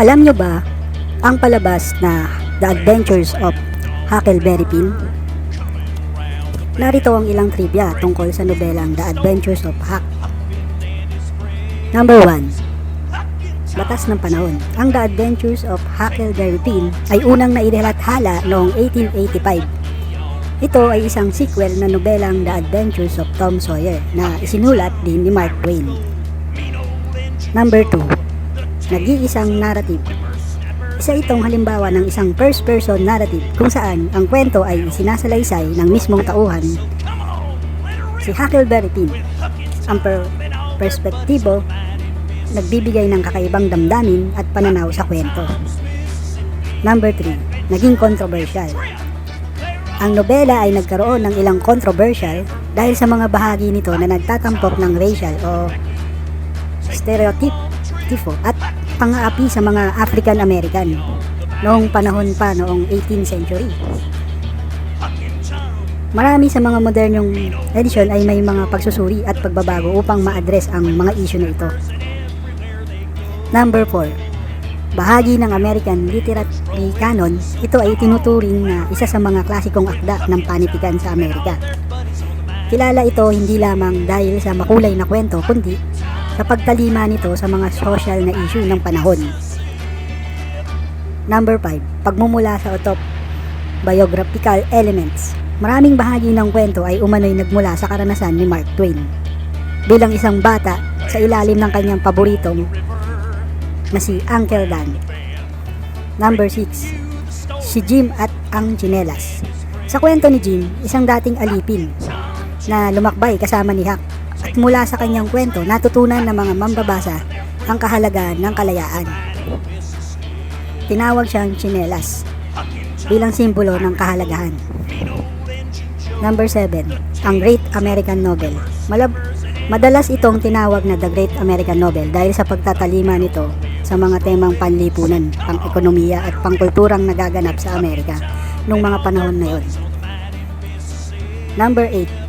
Alam nyo ba ang palabas na The Adventures of Huckleberry Finn? Narito ang ilang trivia tungkol sa nobelang The Adventures of Huck. Number 1. Batas ng panahon. Ang The Adventures of Huckleberry Finn ay unang nairelathala noong 1885. Ito ay isang sequel na nobelang The Adventures of Tom Sawyer na isinulat din ni Mark Twain. Number 2. Nag-iisang narrative. Isa itong halimbawa ng isang first-person narrative kung saan ang kwento ay sinasalaysay ng mismong tauhan si Huckleberry Finn. Ang per- perspektibo nagbibigay ng kakaibang damdamin at pananaw sa kwento. Number 3. Naging controversial. Ang nobela ay nagkaroon ng ilang controversial dahil sa mga bahagi nito na nagtatampok ng racial o stereotypo at pang-aapi sa mga African American noong panahon pa noong 18th century. Marami sa mga modernong edisyon ay may mga pagsusuri at pagbabago upang ma-address ang mga issue na ito. Number 4. Bahagi ng American Literary Canon, ito ay tinuturing na isa sa mga klasikong akda ng panitikan sa Amerika. Kilala ito hindi lamang dahil sa makulay na kwento, kundi sa pagtalima nito sa mga social na issue ng panahon. Number 5. Pagmumula sa utop biographical elements. Maraming bahagi ng kwento ay umano'y nagmula sa karanasan ni Mark Twain. Bilang isang bata, sa ilalim ng kanyang paboritong na si Uncle Dan. Number 6. Si Jim at ang Chinelas. Sa kwento ni Jim, isang dating alipin na lumakbay kasama ni Huck at mula sa kanyang kwento natutunan ng mga mambabasa ang kahalagaan ng kalayaan. Tinawag siyang Chinelas bilang simbolo ng kahalagahan. Number 7. Ang Great American Novel. Malab Madalas itong tinawag na The Great American Novel dahil sa pagtatalima nito sa mga temang panlipunan, pang-ekonomiya at pangkulturang nagaganap sa Amerika noong mga panahon na yon. Number 8.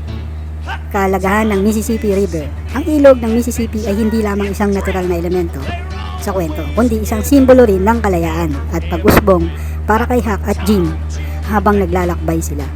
Kalagahan ng Mississippi River. Ang ilog ng Mississippi ay hindi lamang isang natural na elemento sa kwento, kundi isang simbolo rin ng kalayaan at pag-usbong para kay Huck at Jim habang naglalakbay sila.